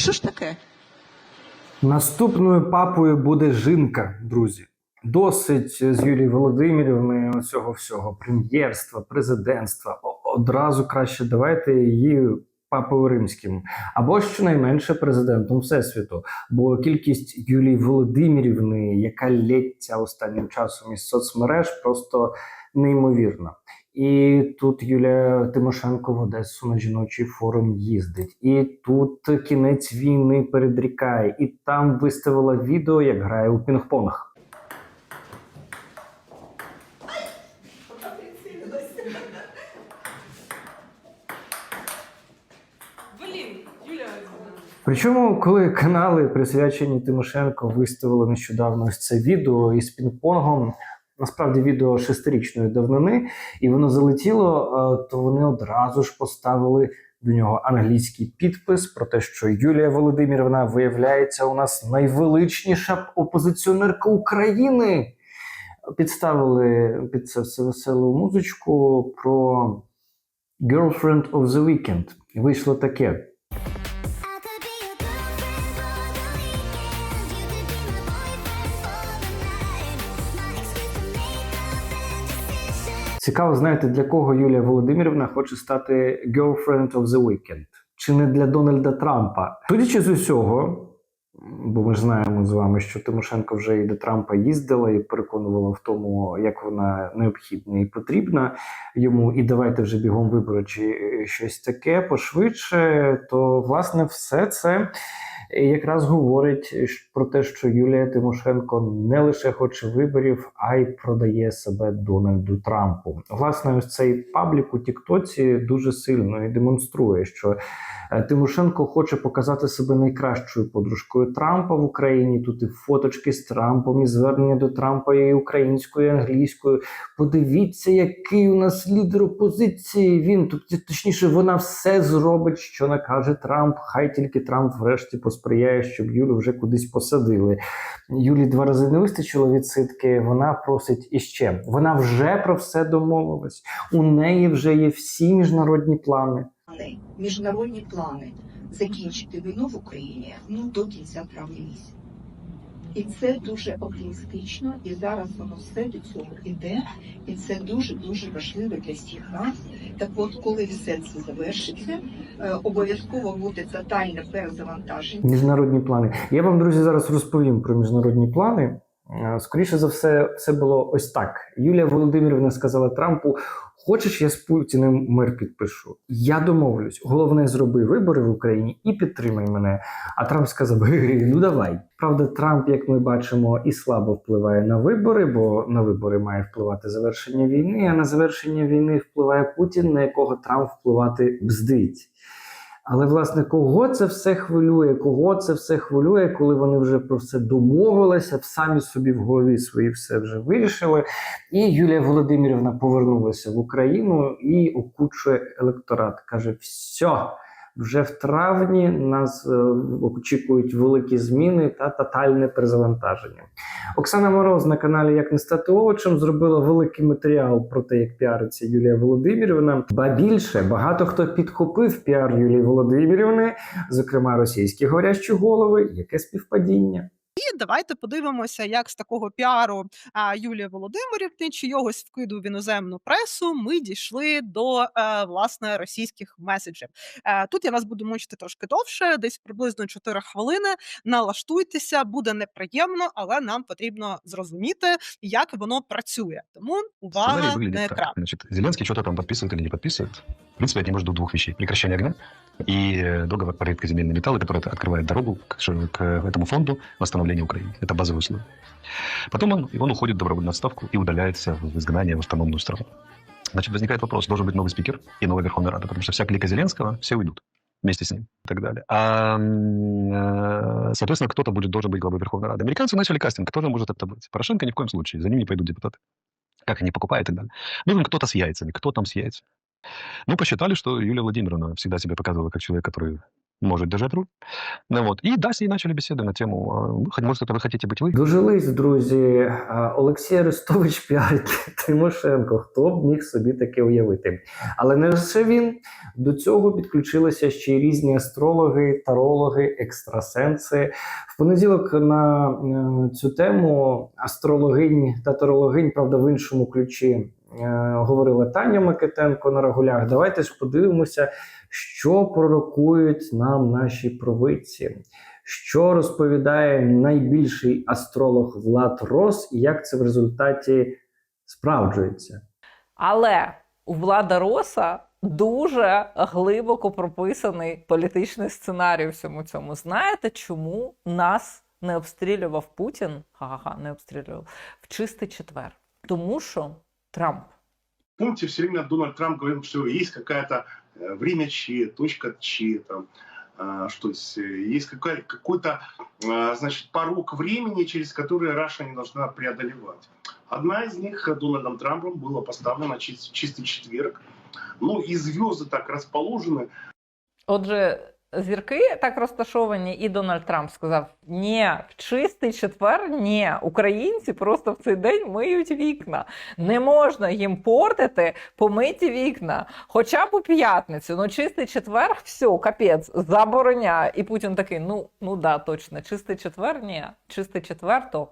Що ж таке? Наступною папою буде жінка, друзі. Досить з Юлією Володимирівною цього всього прем'єрства, президентства. Одразу краще давайте її папою римським, або щонайменше президентом Всесвіту. Бо кількість Юлії Володимирівни, яка лється останнім часом із соцмереж, просто неймовірна. І тут Юлія Тимошенко в Одесу на жіночий форум їздить. І тут кінець війни передрікає, і там виставила відео, як грає у пінг-понг. Причому, коли канали, присвячені Тимошенко, виставили нещодавно ось це відео із пінг-понгом, насправді відео шестирічної давнини, і воно залетіло, е, то вони одразу ж поставили до нього англійський підпис про те, що Юлія Володимирівна виявляється у нас найвеличніша опозиціонерка України. Підставили під це все веселу музичку про Girlfriend of the Weekend. І вийшло таке. Цікаво, знаєте, для кого Юлія Володимирівна хоче стати girlfriend of the weekend? Чи не для Дональда Трампа? Судячи з усього, бо ми ж знаємо з вами, що Тимошенко вже і до Трампа їздила і переконувала в тому, як вона необхідна і потрібна йому, і давайте вже бігом е, щось таке пошвидше. То власне все це якраз говорить про те, що Юлія Тимошенко не лише хоче виборів, а й продає себе Дональду Трампу. Власне, ось цей паблік у Тіктоці дуже сильно і демонструє, що е, Тимошенко хоче показати себе найкращою подружкою Трампа в Україні. Тут і фоточки з Трампом, і звернення до Трампа і українською, і англійською. Подивіться, який у нас лідер опозиції. Він тобто, точніше, вона все зробить, що накаже Трамп. Хай тільки Трамп врешті посприяє, щоб Юлю вже кудись посадили. Юлі два рази не вистачило відсидки. Вона просить іще. Вона вже про все домовилась. У неї вже є всі міжнародні плани, міжнародні плани закінчити війну в Україні ну до кінця травня місяця. І це дуже оптимістично, і зараз воно все до цього йде, і це дуже дуже важливо для всіх нас. Так от, коли все це завершиться, е, обов'язково буде тотальне перезавантаження. Міжнародні плани. Я вам, друзі, зараз розповім про міжнародні плани. Е, Скоріше за все, все було ось так. Юлія Володимирівна сказала Трампу: Хочеш, я з Путіним мир підпишу. Я домовлюсь. Головне, зроби вибори в Україні і підтримай мене. А Трамп сказав: ну давай. Правда, Трамп, як ми бачимо, і слабо впливає на вибори, бо на вибори має впливати завершення війни. А на завершення війни впливає Путін, на якого Трамп впливати бздить. Але власне кого це все хвилює? Кого це все хвилює, коли вони вже про все домовилися, самі собі в голові свої все вже вирішили. І Юлія Володимирівна повернулася в Україну і окучує електорат. каже: все. Вже в травні нас е, очікують великі зміни та тотальне перезавантаження. Оксана Мороз на каналі Як не стати овочем зробила великий матеріал про те, як піариться Юлія Володимирівна. Ба більше багато хто підхопив піар Юлії Володимирівни, зокрема російські горящі голови. Яке співпадіння? І давайте подивимося, як з такого піару а, Юлії Володимирівни чи йогось вкиду в іноземну пресу ми дійшли до е, власне російських меседжів. Е, тут я вас буду мучити трошки довше, десь приблизно 4 хвилини. Налаштуйтеся, буде неприємно, але нам потрібно зрозуміти, як воно працює. Тому увага Сценарий на выглядит екран. так. Значит, Зеленский что-то там подписывает или не подписывает. В принципе, от него ждут двух вещей. Прекращение огня и э, договор по редкоземельные металлы, который открывает дорогу к, ш- к этому фонду восстановления Украины. Это базовые условия. Потом он, он уходит в добровольную отставку и удаляется в изгнание в автономную страну. Значит, возникает вопрос, должен быть новый спикер и новая Верховная Рада, потому что вся клика Зеленского, все уйдут вместе с ним и так далее. А, э, соответственно, кто-то будет, должен быть главой Верховной Рады. Американцы начали кастинг, кто же может это быть? Порошенко ни в коем случае, за ним не пойдут депутаты. Как они покупают и так далее. Нужен кто-то с яйцами. Кто там с яйцами? Ну, посчитали, что Юлия Владимировна всегда себя показывала как человек, который может держать руль. Ну вот. И да, с ней начали беседы на тему, э, вы хоть- может, это вы хотите быть вы? Дожились, друзі. А, Олексій Арестович піарить Тимошенко. Хто б міг собі таке уявити? Але не лише він. До цього підключилися ще й різні астрологи, тарологи, екстрасенси. В понеділок на е, цю тему астрологинь та тарологинь, правда, в іншому ключі. е, Говорила Таня Микитенко на рагулях. Давайте ж подивимося, що пророкують нам наші провидці що розповідає найбільший астролог Влад Рос, і як це в результаті справджується. Але у Влада Роса дуже глибоко прописаний політичний сценарій у всьому цьому. Знаєте, чому нас не обстрілював Путін? Ха-ха, не обстрілював в чистий четвер. Тому що Трамп. Помните, все время Дональд Трамп говорил, что есть какая-то э, время Ч, точка Ч, там, а, что есть, есть какая- какой-то, а, значит, порог времени, через который Раша не должна преодолевать. Одна из них Дональдом Трампом была поставлена чис- чистый четверг. Ну, и звезды так расположены, Отже, зірки так розташовані, і Дональд Трамп сказав: ні, в чистий четвер, ні, українці просто в цей день миють вікна. Не можна їм портити помиті вікна. Хоча б у п'ятницю. Ну, чистий четвер, все, капець, забороняє. І Путін такий: ну, ну да, точно, чистий четвер, ні, чистий четвер то.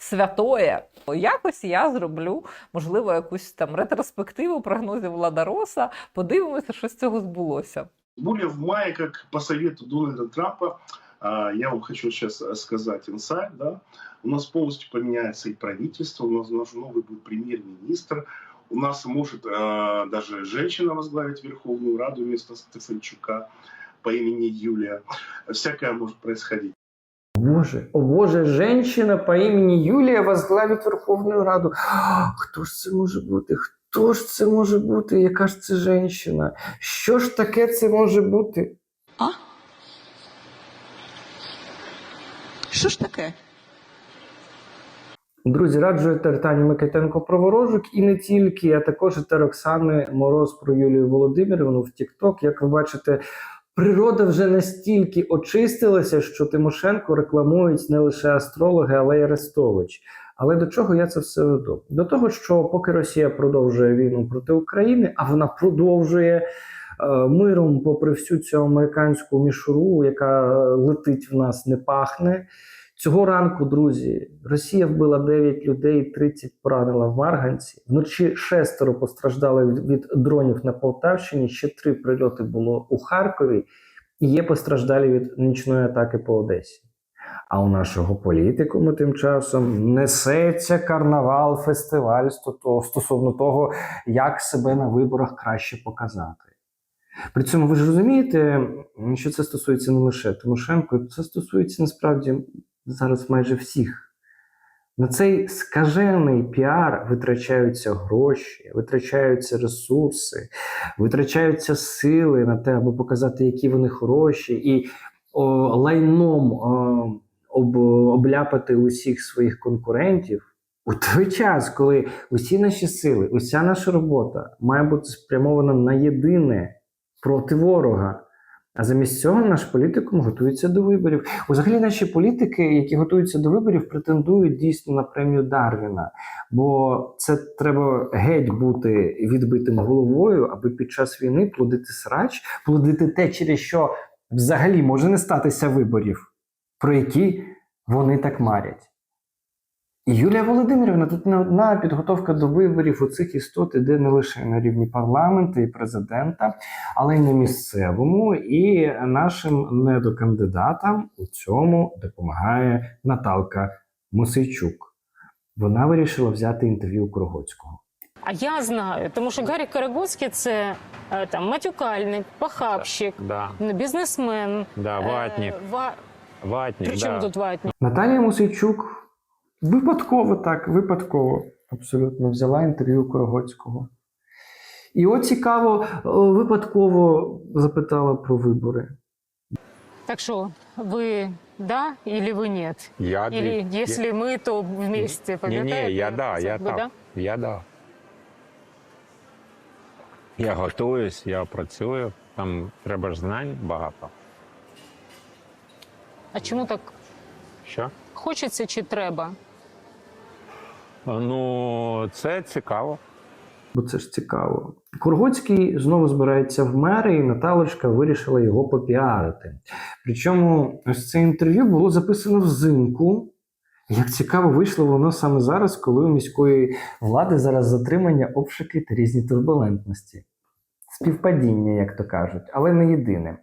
Святоє, якось я зроблю, можливо, якусь там ретроспективу прогнозів Влада Роса. Подивимося, що з цього збулося. Более в мае, как по совету Дональда Трампа, а, я вам хочу сейчас э, сказать инсайт, да, у нас полностью поменяется и правительство, у нас, у нас новый будет премьер-министр, у нас может э, даже женщина возглавить Верховную Раду вместо Стефанчука по имени Юлия. Всякое может происходить. Боже, о Боже, женщина по імені Юлія возглавить Верховну Раду. Хто ж це може бути? Хто ж це може бути? Яка ж це женщина? Що ж таке це може бути? Що ж таке? Друзі, раджу Тані Микитенко про ворожок і не тільки, а також та Роксани Мороз про Юлію Володимирівну в Тікток. Як ви бачите, природа вже настільки очистилася, що Тимошенко рекламують не лише астрологи, але й Арестович. Але до чого я це все веду? До того, що поки Росія продовжує війну проти України, а вона продовжує е, миром, попри всю цю американську мішуру, яка летить в нас, не пахне. Цього ранку, друзі, Росія вбила 9 людей, 30 поранила в Марганці. Вночі шестеро постраждали від, дронів на Полтавщині. Ще три прильоти було у Харкові, і є постраждалі від нічної атаки по Одесі. А у нашого політикуму тим часом несеться карнавал, фестиваль стосовно того, як себе на виборах краще показати. При цьому ви ж розумієте, що це стосується не лише Тимошенко, це стосується насправді зараз майже всіх. На цей скажений піар витрачаються гроші, витрачаються ресурси, витрачаються сили на те, аби показати, які вони хороші, і о, лайном о, об, обляпати усіх своїх конкурентів. У той час, коли усі наші сили, уся наша робота має бути спрямована на єдине проти ворога. А замість цього наш політикум готується до виборів. Взагалі, наші політики, які готуються до виборів, претендують дійсно на премію Дарвіна. Бо це треба геть бути відбитим головою, аби під час війни плодити срач, плодити те, через що взагалі може не статися виборів, про які вони так марять. І Юлія Володимирівна тут не одна підготовка до виборів у цих істот іде не лише на рівні парламенту і президента, але й на місцевому. І нашим недокандидатам у цьому допомагає Наталка Мосейчук. Вона вирішила взяти інтерв'ю у Крогоцького. А я знаю, тому що Гаррі Карагоцький це е, там матюкальник, похабщик, Да, бізнесмен. да, ватник, Е, ва... ватник, При чому да. тут ватник? Наталія Мосейчук випадково так, випадково абсолютно взяла інтерв'ю у Крогоцького. І от цікаво, випадково запитала про вибори. Так що, ви да или ви нет? Я, Или я- если мы, то вместе, пам'ятаєте? не, я да, я так. да? Я да. Я готуюсь, я працюю, там треба ж знань багато. А чому так Що? хочеться чи треба? Ну, це цікаво. Бо це ж цікаво. Кургоцький знову збирається в мери, і Наталочка вирішила його попіарити. Причому ось це інтерв'ю було записано взимку. Як цікаво, вийшло воно саме зараз, коли у міської влади зараз затримання, обшуки та різні турбулентності. Співпадіння, як то кажуть, але не єдине.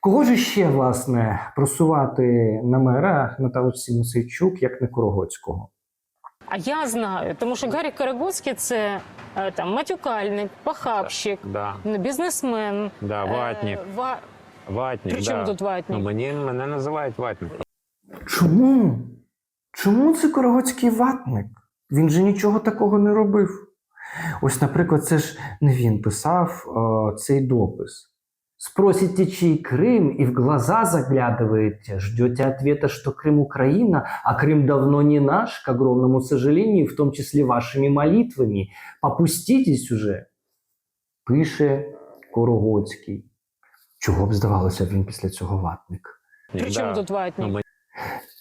Кого ж ще, власне, просувати на мера Наталочці Мусейчук, як не Кургоцького? А я знаю, тому що Гаррі Карагоцький це е, там матюкальник, похабщик, Да, бізнесмен. да, ватник. Е, ва... Ватник, При чому да. тут ватник? Ну, мені, мене називають ватник. Чому? Чому це Корогоцький ватник? Він же нічого такого не робив. Ось, наприклад, це ж не він писав е, цей допис. Спросите, чий Крым, и в глаза заглядываете, ждете ответа, что Крым Украина, а Крым давно не наш, к огромному сожалению, в том числе вашими молитвами. Попуститесь уже, пише Корогоцький. Чого б здавалося він після цього ватник? При чому Да. тут ватник? Ну,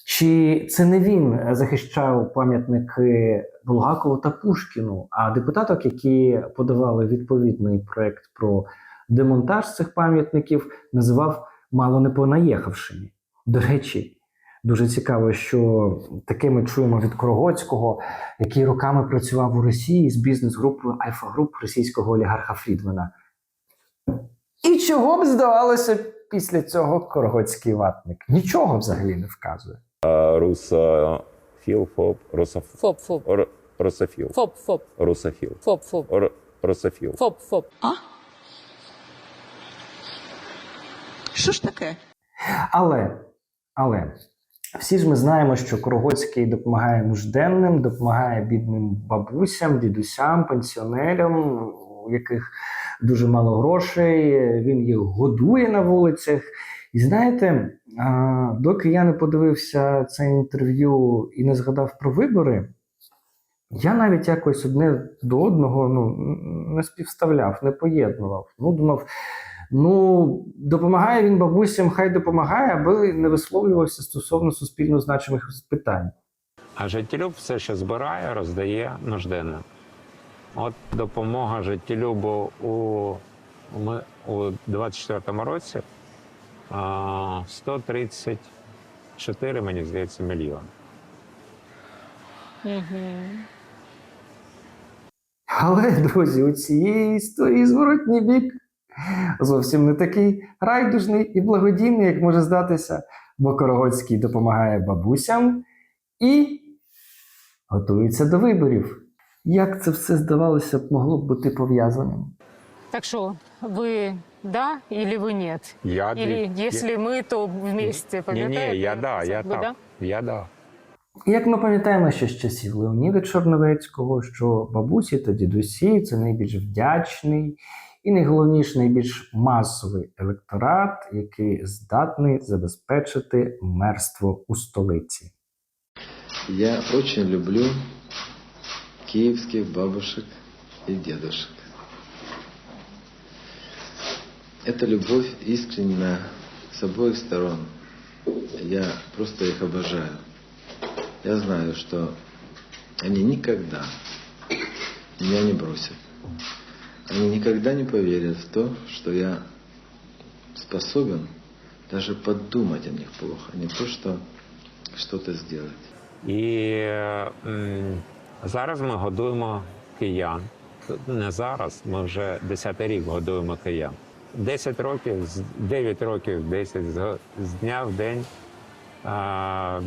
Чи це не він захищав пам'ятники Булгакову та Пушкіну, а депутаток, які подавали відповідний проект про демонтаж цих пам'ятників, називав мало не понаїхавшими. До речі, дуже цікаво, що таке ми чуємо від Корогоцького, який роками працював у Росії з бізнес-групою Альфа-груп російського олігарха Фрідмена. І чого б здавалося після цього Корогоцький ватник? Нічого взагалі не вказує. Русофіл, ФОП, русоф... Фоп, фоп, русофіл, фоп, фоп, русофіл, фоп, фоп, р- русофіл. фоп, фоп. Що ж таке? Але, але всі ж ми знаємо, що Корогоцький допомагає нужденним, допомагає бідним бабусям, дідусям, пенсіонерам, у яких дуже мало грошей. Він їх годує на вулицях. І знаєте, доки я не подивився це інтерв'ю і не згадав про вибори, я навіть якось одне до одного ну, не співставляв, не поєднував. Ну, думав, Ну, допомагає він бабусям, хай допомагає, аби не висловлювався стосовно суспільно значимих питань. А життєлюб все, що збирає, роздає нужденним. От допомога життєлюбу у, ми, у 24-му році 134, мені здається, мільйони. Угу. Але, друзі, у цієї історії зворотній бік зовсім не такий райдужний і благодійний, як може здатися, бо Корогоцький допомагає бабусям і готується до виборів. Як це все здавалося б могло б бути пов'язаним? Так що, ви да или ви нет? Я, Или если мы, то вместе, Ні, пам'ятаєте? ні, я да, я так. да? Я да. Як ми пам'ятаємо ще з часів Леоніда Чорновецького, що бабусі та дідусі це найбільш вдячний і найголовніше, найбільш масовий електорат, який здатний забезпечити мерство у столиці. Я очень люблю киевских бабушек и дедушек. Эта любовь искренна с обоих сторон. Я просто их обожаю. Я знаю, что они никогда меня не бросят. Они никогда не поверят в то, что я способен даже подумать о них плохо, а не то, что что-то сделать. І зараз ми годуємо киян. Не зараз, ми вже 10 рік годуємо киян. 10 років, з- 9 років, 10 з, дня в день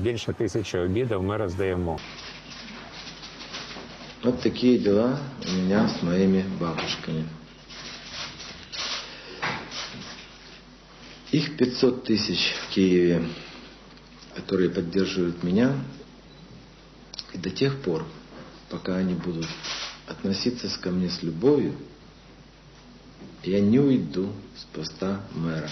більше тисячі обідів ми роздаємо. Вот такие дела у меня с моими бабушками. Их 500 тысяч в Киеве, которые поддерживают меня. И до тех пор, пока они будут относиться ко мне с любовью, я не уйду с поста мэра.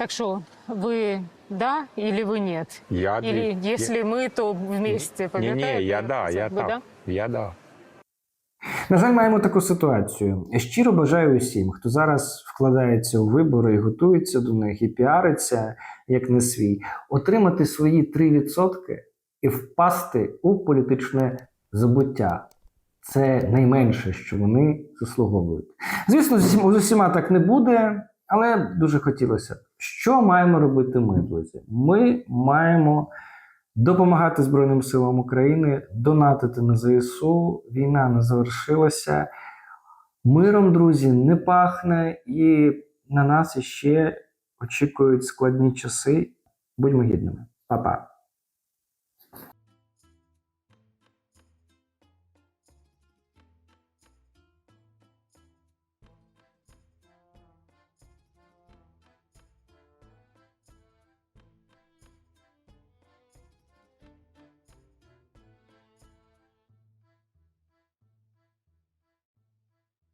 Так що, ви да или ви нет? Я, Или если мы, то вместе, пам'ятаєте? ні, я да, я Ви так. да? Я да. На жаль, маємо таку ситуацію. Щиро бажаю усім, хто зараз вкладається у вибори і готується до них, і піариться як не свій, отримати свої 3% і впасти у політичне забуття. Це найменше, що вони заслуговують. Звісно, з усіма так не буде, але дуже хотілося. Що маємо робити ми, друзі? Ми маємо допомагати Збройним силам України, донатити на ЗСУ. Війна не завершилася. Миром, друзі, не пахне, і на нас іще очікують складні часи. Будьмо гідними. Па-па.